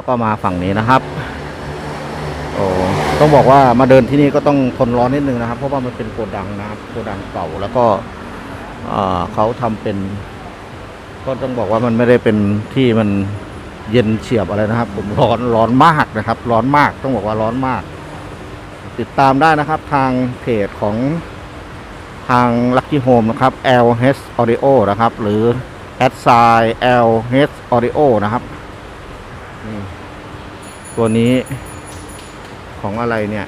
แล้วก็มาฝั่งนี้นะครับ โอ้ต้องบอกว่ามาเดินที่นี่ก็ต้องทนร้อนนิดนึงนะครับ เพราะว่ามันเป็นโกดังนะครับโกดังเก่าแล้วก็เขาทำเป็น ก็ต้องบอกว่ามันไม่ได้เป็นที่มันเย็นเฉียบอะไรนะครับ ผมร้อนร้อนมากนะครับ ร้อนมากต้องบอกว่าร้อนมาก ติดตามได้นะครับ ทางเพจของทาง Lucky Home นะครับ LH Audio นะครับ หรือ a d s i LH Audio นะครับนี่ ตัวนี้ของอะไรเนี่ย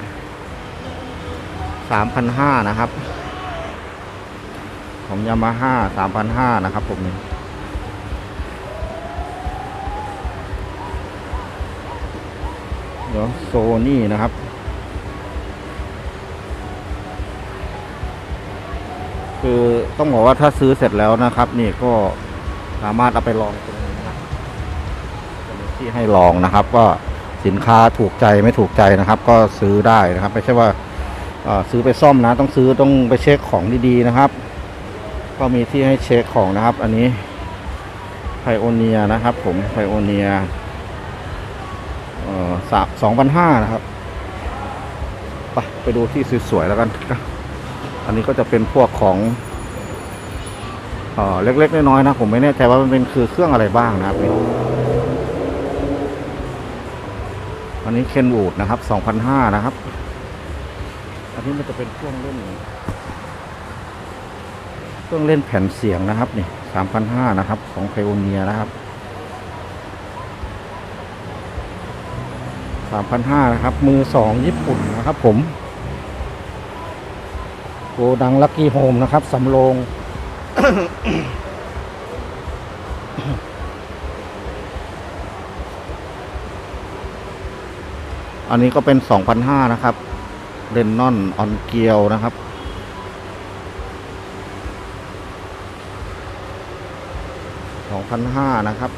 3,500นห้านะครับ ของยามาฮ่า3,500นห้านะครับผมเดี๋ยวโซนี่นะครับคือต้องบอกว่าถ้าซื้อเสร็จแล้วนะครับ นี่ก็สามารถเอาไปลองตรงนี้นะที่ให้ลองนะครับว่า สินค้าถูกใจไม่ถูกใจนะครับ ก็ซื้อได้นะครับ ไม่ใช่ว่าซื้อไปซ่อมนะ ต้องซื้อต้องไปเช็คของดีๆนะครับ ก็มีที่ให้เช็คของนะครับ อันนี้ไพโอเนียนะครับ ผมไพโอเนียสองพันห้านะครับไปไปดูที่สวยๆแล้วกันอันนี้ก็จะเป็นพวกของเอเล็กๆน้อยๆนะ ผมไม่แน่ใจว่ามันเป็นคือเครื่องอะไรบ้างนะครับนี่ อันนี้เคนวูดนะครับ2,500นะครับ อันนี้มันจะเป็นเครื่องเล่นเครื่องเล่นแผ่นเสียงนะครับนี่3,500นะครับ ของไพโอเนียนะครับ3,500นะครับ มือสองญี่ปุ่นนะครับผมโกดังลักกี้โฮมนะครับสำโรง อันนี้ก็เป็น 2,500 นะครับเรนนอนออนเกียวนะครับ 2,500 นะครับ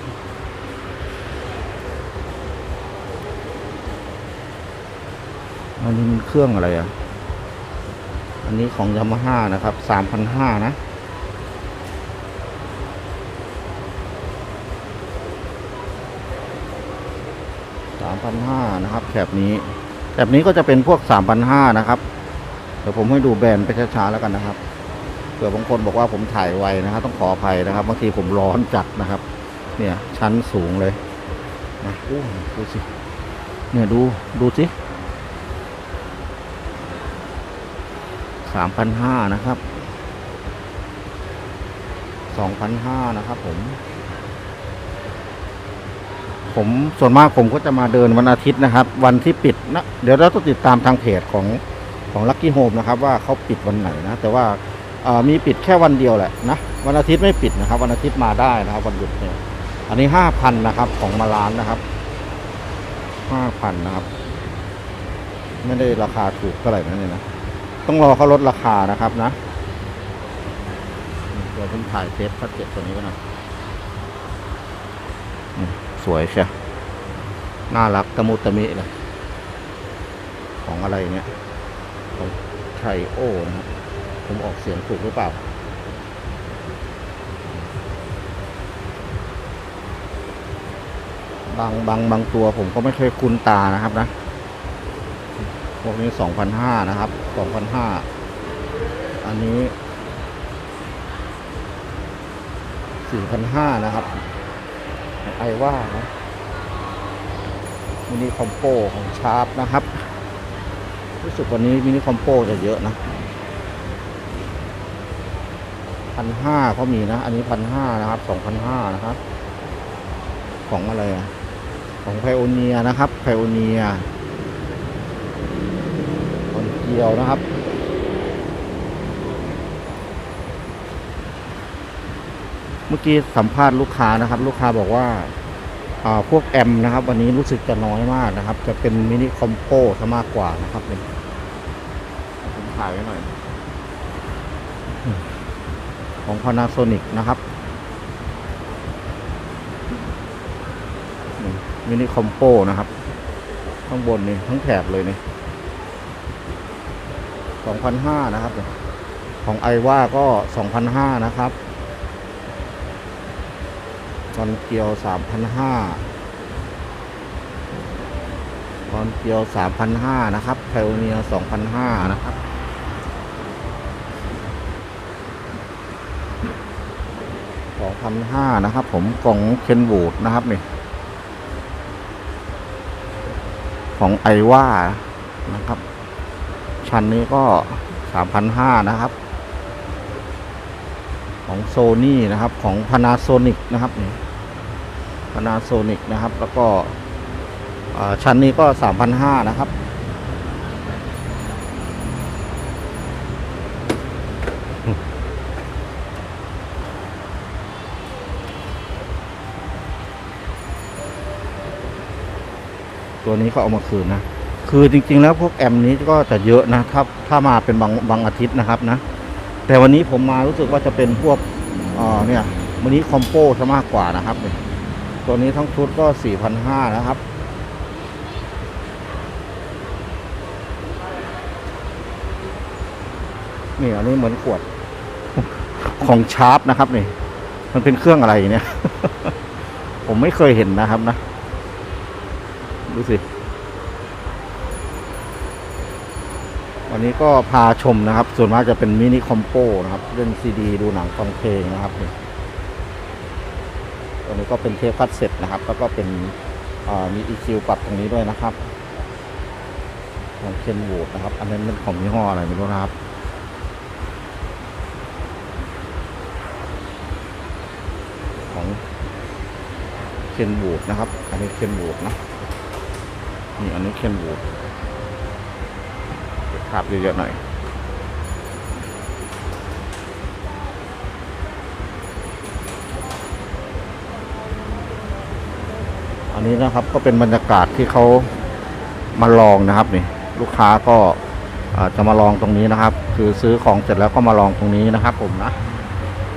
อันนี้มันเครื่องอะไรอะ อันนี้ของยามาฮ่านะครับสามพันห้านะ สามพันห้านะครับแถบนี้แถบนี้ก็จะเป็นพวกสามพันห้านะครับ เดี๋ยวผมให้ดูแบรนด์ไปช้าๆแล้วกันนะครับเผื่อบางคนบอกว่าผมถ่ายไวนะครับ ต้องขออภัยนะครับบางทีผมร้อนจัดนะครับ เนี่ยชั้นสูงเลยนะอู้ดูสิเนี่ยดูดูสิสามพันห้านะครับสองพันห้านะครับผม ผมส่วนมากผมก็จะมาเดินวันอาทิตย์นะครับ วันที่ปิดนะเดี๋ยวเราต้องติดตามทางเพจของของ Lucky Home นะครับ ว่าเขาปิดวันไหนนะ แต่ว่ามีปิดแค่วันเดียวแหละนะวันอาทิตย์ไม่ปิดนะครับ วันอาทิตย์มาได้นะครับ วันหยุดเนี่ยอันนี้ห้าพันนะครับของมาลานนะครับห้าพันนะครับ ไม่ได้ราคาถูกเท่าไหร่นะเนี่ยนะต้องรอเขาลดราคานะครับนะเดี๋ยวผมถ่ายเทปพัดเจ็ดตัวนี้ไว้หน่อยอืม สวยเชียน่ารักตะมุตะมิเลยของอะไรเนี่ยของไทโอนะครับผมออกเสียงถูกหรือเปล่า บางบางบางตัวผมก็ไม่เคยคุ้นตานะครับนะ พวกนี้สองพันห้านะครับสองพันห้าอันนี้สี่พันห้านะครับ ไอว่านะมินิคอมโปของชาร์ปนะครับ รู้สึกวันนี้มินิคอมโปจะเยอะนะพันห้าก็มีนะ อันนี้พันห้านะครับสองพันห้านะครับ ของอะไรอะของไพโอเนียนะครับไพโอเนียคนเกียวนะครับ มื่อกี้สัมภาษณ์ลูกค้านะครับ ลูกค้าบอกว่าอ่าพวกแอมนะครับ วันนี้รู้สึกจะน้อยมากนะครับ จะเป็นมินิคอมโปซะมากกว่านะครับเนี่ยผมถ่ายไว้หน่อย ของ Panasonic นะครับมินิคอมโปนะครับ ข้างบนนี่ทั้งแถบเลยนี่สองพันห้านะครับ ของไอว่าก็สองพันห้านะครับต อนเกียวสามพันห้าตอนเกียวสามพันห้านะครับไพโอเนียสองพันห้านะครับสองพันห้านะครับ ผมกล่องเคนบูดนะครับนี่ของไอว่านะครับ ชั้นนี้ก็สามพันห้านะครับ ของโซนี่นะครับของ Panasonic นะครับนี่ Panasonic นะครับ แล้วก็ชั้นนี้ก็สามพันห้านะครับ ตัวนี้ก็เอามาคืนนะ คือจริง ๆ แล้วพวกแอมนี้ก็จะเยอะนะถ้าถ้ามาเป็นบางบางอาทิตย์นะครับนะ แต่วันนี้ผมมารู้สึกว่าจะเป็นพวกเออเนี่ยวันนี้คอมโปซะมากกว่านะครับเนี่ย ตัวนี้ทั้งชุดก็สี่พันห้านะครับ นี่อันนี้เหมือนขวด ของชาร์ปนะครับนี่ มันเป็นเครื่องอะไรเนี่ย ผมไม่เคยเห็นนะครับนะ ดูสิ วันนี้ก็พาชมนะครับ ส่วนมากจะเป็นมินิคอมโปนะครับ เล่นซีดี ดูหนังฟังเพลงนะครับนี่ ตัวนี้ก็เป็นเทปคัดเซ็ตนะครับ แล้วก็เป็นมี EQ ปรับตรงนี้ด้วยนะครับของเคนวูดนะครับ อันนั้นเป็นของยี่ห้ออะไรไม่รู้นะครับของเคนวูดนะครับ อันนี้เคนวูดนะนี่อันนี้เคนวูดภาพเยอะๆหน่อย นี้นะครับ ก็เป็นบรรยากาศที่เขามาลองนะครับนี่ลูกค้าก็จะมาลองตรงนี้นะครับ คือซื้อของเสร็จแล้วก็มาลองตรงนี้นะครับ ผมนะ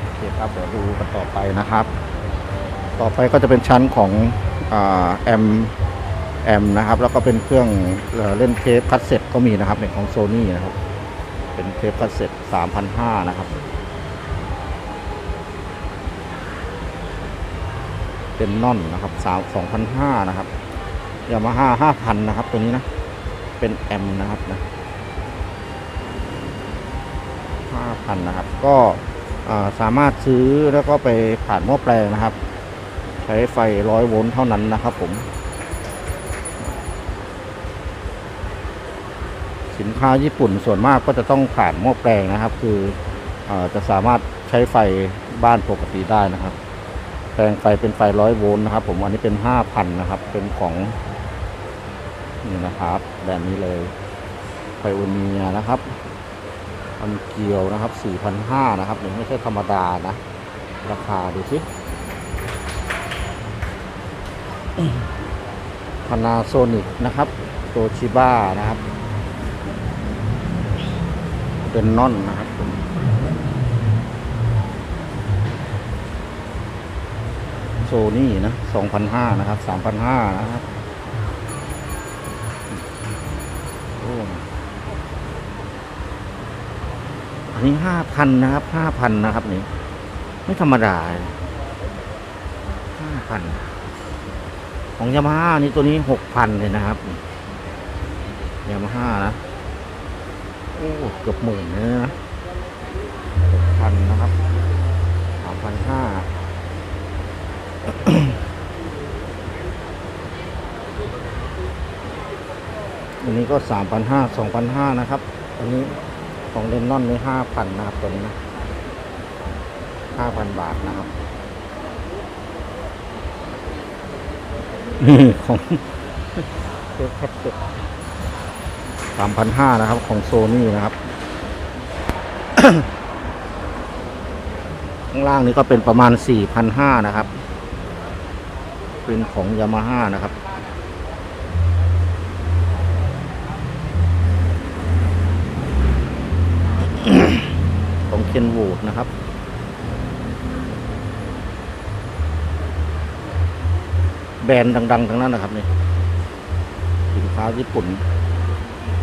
โอเคครับเดี๋ยวดูกันต่อไปนะครับ ต่อไปก็จะเป็นชั้นของอาแอมแอมนะครับ แล้วก็เป็นเครื่องเอเล่นเทปคัสเซ็ตก็มีนะครับเป็นของโซนี่นะครับ เป็นเทปคัสเซ็ตสามพันห้านะครับ เป็นนอนนะครับสามสองพันห้านะครับยามาฮ่าห้าพันนะครับ ตัวนี้นะ เป็นแอมนะครับนะห้าพันนะครับ ก็สามารถซื้อแล้วก็ไปผ่านหม้อแปลงนะครับ ใช้ไฟร้อยโวลต์เท่านั้นนะครับผม สินค้าญี่ปุ่นส่วนมากก็จะต้องผ่านหม้อแปลงนะครับ คืออจะสามารถใช้ไฟบ้านปกติได้นะครับ แปลงไฟเป็นไฟร้อยโวลต์นะครับ ผมอันนี้เป็นห้าพันนะครับ เป็นของนี่นะครับแบบนี้เลยไฟโอเนียนะครับอันเกียวนะครับสี่พันห้านะครับนี่ไม่ใช่ธรรมดานะ ราคาดูสิพานาโซนิกนะครับโตชิบ้านะครับ เป็นนอนนะครับผม โซนี่นะสองพันห้านะครับสามพันห้านะครับอ้อันนี้ห้าพันนะครับห้าพันนะครับนี่ไม่ธรรมดาห้าพันของยามาฮ่านี่ตัวนี้หกพันเลยนะครับยามาฮ่านะโอ้เกือบหมื่นเลยนะหกพันนะครับสามพันห้า อันนี้ก็สามพันห้าสองพันห้านะครับ อันนี้ของเลนนอนนี่ห้าพันนะครับตัวนี้นะห้าพันบาทนะครับนี่ของเทปแคปเซ็ตสามพันห้านะครับ ของโซนี่นะครับ ข้างล่างนี้ก็เป็นประมาณสี่พันห้านะครับ เป็นของยามาฮ่านะครับ นวูดนะครับ แบรนด์ดัง ๆ ทั้งนั้นนะครับนี่สินค้าญี่ปุ่น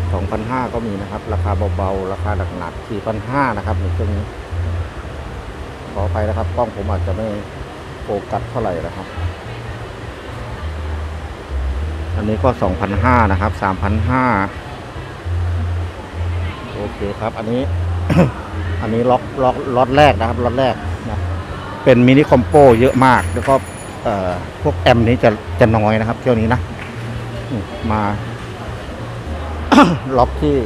2,500 ก็มีนะครับ ราคาเบาๆ ราคาหนักๆ4,500 นะครับในช่วงนี้ ขอไปนะครับ กล้องผมอาจจะไม่โฟกัสเท่าไหร่นะครับ อันนี้ก็สองพันะครับสามพันห้าโอเคครับ อันนี้ อันนี้ล็อกล็อกล็อตแรกนะครับล็อตแรกนะเป็นมินิคอมโปเยอะมาก แล้วก็เอ่อพวกแอมนี้จะจะน้อยนะครับเที่ยวนี้นะมมาล็อกที่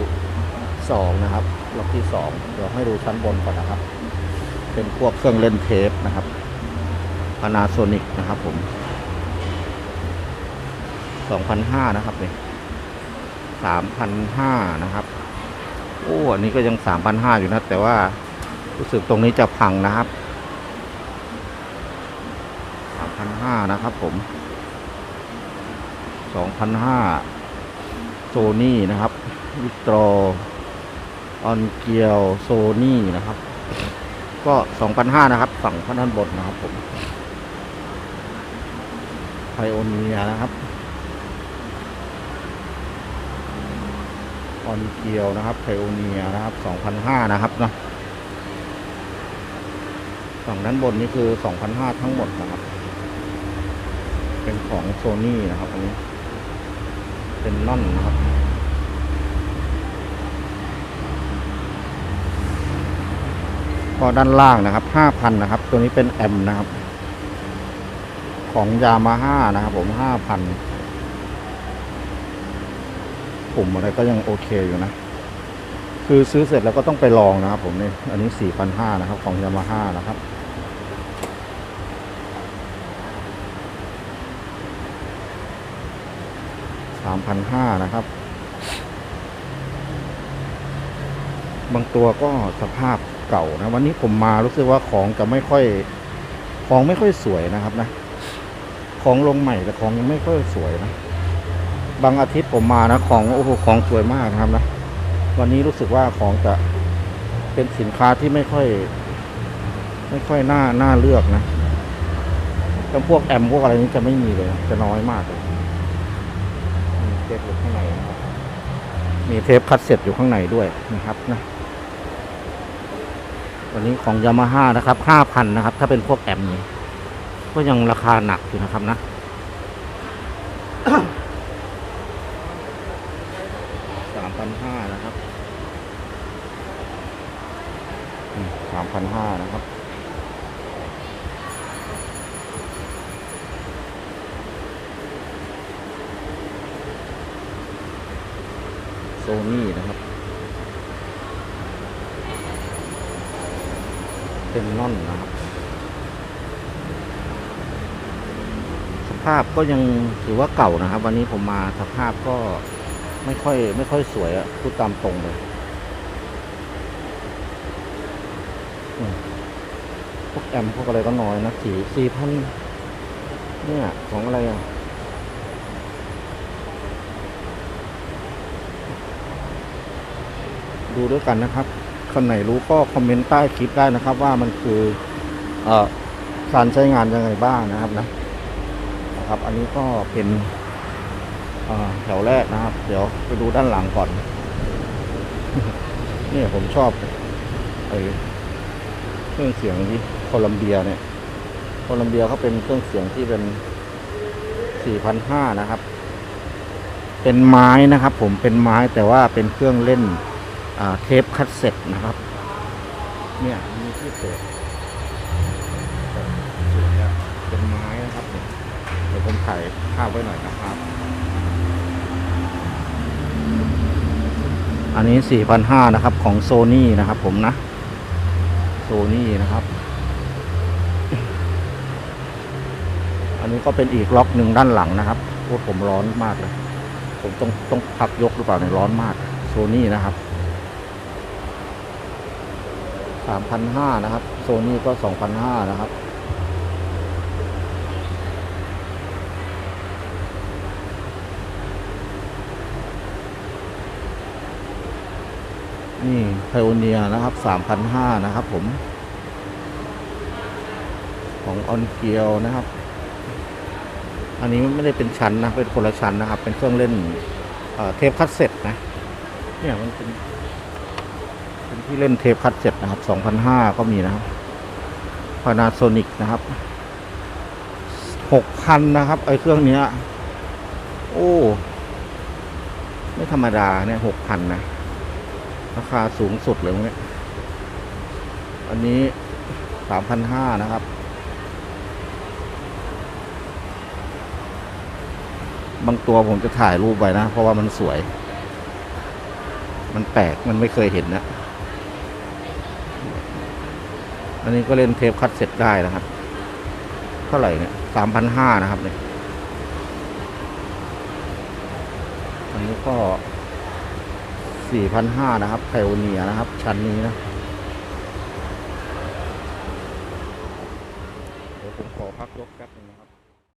สองนะครับ ล็อกที่สองเดี๋ยวให้ดูชั้นบนก่อนนะครับ เป็นพวกเครื่องเล่นเทปนะครับ Panasonic นะครับผม2,500นะครับนี่3,500นะครับ โอ้อันนี้ก็ยัง3,500อยู่นะ แต่ว่ารู้สึกตรงนี้จะพังนะครับ3,500นะครับผม2,500โซนี่นะครับวิตรอออนเกียวโซนี่นะครับ ก็2,500นะครับ ฝั่งข้างด้านบนนะครับผมไพโอเนียนะครับ ออนเกียวนะครับไพโอเนียนะครับ2,500นะครับเนาะฝั่งด้านบนนี่คือ2,500ทั้งหมดนะครับ เป็นของโซนี่นะครับอันนี้ เป็นน่อนนะครับก็ด้านล่างนะครับ5,000นะครับ ตัวนี้เป็นแอมนะครับ ของยามาฮ่านะครับผมห้าพัน ปุ่มอะไรก็ยังโอเคอยู่นะ คือซื้อเสร็จแล้วก็ต้องไปลองนะครับผมนี่อันนี้สี่พันห้านะครับ ของยามาฮ่านะครับสามพันห้านะครับ บางตัวก็สภาพเก่านะ วันนี้ผมมารู้สึกว่าของจะไม่ค่อย ของไม่ค่อยสวยนะครับนะ ของลงใหม่แต่ของยังไม่ค่อยสวยนะ บางอาทิตย์ผมมานะ ของโอ้โหของสวยมากนะครับนะวันนี้รู้สึกว่าของจะเป็นสินค้าที่ไม่ค่อย ไม่ค่อยน่าน่าเลือกนะแต่พวกแอมพวกอะไรนี้จะไม่มีเลย จะน้อยมากเลยมีเทปอยู่ข้างในมีเทปคัดเสร็จอยู่ข้างในด้วยนะครับนะวันนี้ของยามาฮ่านะครับห้าพันนะครับ ถ้าเป็นพวกแอมนี่ก็ยังราคาหนักอยู่นะครับนะ 5,500 นะครับ โซนี่นะครับ เป็นนอนนะครับ สภาพก็ยังถือว่าเก่านะครับ วันนี้ผมมาสภาพก็ไม่ค่อยไม่ค่อยสวยอะพูดตามตรงเลย แอมพวกอะไรก็น้อยนะสี่สี่พันเนี่ยของอะไรอะดูด้วยกันนะครับคนไหนรู้ก็คอมเมนต์ใต้คลิปได้นะครับ ว่ามันคือเอ่อการใช้งานยังไงบ้างนะครับนะนะครับ อันนี้ก็เป็นแถวแรกนะครับ เดี๋ยวไปดูด้านหลังก่อน นี่ผมชอบไอ้เครื่องเสียงที่ โคลัมเบียเนี่ยโคลัมเบียเขาเป็นเครื่องเสียงที่เป็น4,500นะครับ เป็นไม้นะครับ ผมเป็นไม้แต่ว่าเป็นเครื่องเล่นเทปคัดเซ็ตนะครับ เนี่ยมีที่เปิดเป็นไม้นะครับเดี๋ยวผมถ่ายภาพไว้หน่อยนะครับ อันนี้4,500นะครับของโซนี่นะครับ ผมนะโซนี่นะครับ อันนี้ก็เป็นอีกล็อกหนึ่งด้านหลังนะครับโอ้ผมร้อนมากเลย ผมต้องต้องพักยกหรือเปล่าเนี่ยร้อนมากโซนี่นะครับ3,500นห้านะครับ โซนี่ก็2,500นห้านะครับนี่ไพโอเนียนะครับ3,500นะครับผม ของออนเกียวนะครับ อันนี้ไม่ได้เป็นชั้นนะ เป็นคนละชั้นนะครับ เป็นเครื่องเล่นเเทปคัสเซ็ตนะ เนี่ยมันเป็นเป็นที่เล่นเทปคัดเจ็ดนะครับ2,500ก็มีนะครับ Panasonic นะครับ6,000 นะครับ ไอ้เครื่องเนี้ย โอ้ ไม่ธรรมดาเนี่ยหกพันนะ ราคาสูงสุดเลยเนี่ย อันนี้สามพันห้านะครับ บางตัวผมจะถ่ายรูปไว้นะ เพราะว่ามันสวย มันแปลกมันไม่เคยเห็นนะ อันนี้ก็เล่นเทปคัดเสร็จได้นะครับ เท่าไหร่เนี่ยสามพันห้านะครับเนี่ยอันนี้ก็สี่พันห้านะครับไพโอเนียนะครับ ชั้นนี้นะเดี๋ยวผมขอพักยกแป๊บนึงนะครับ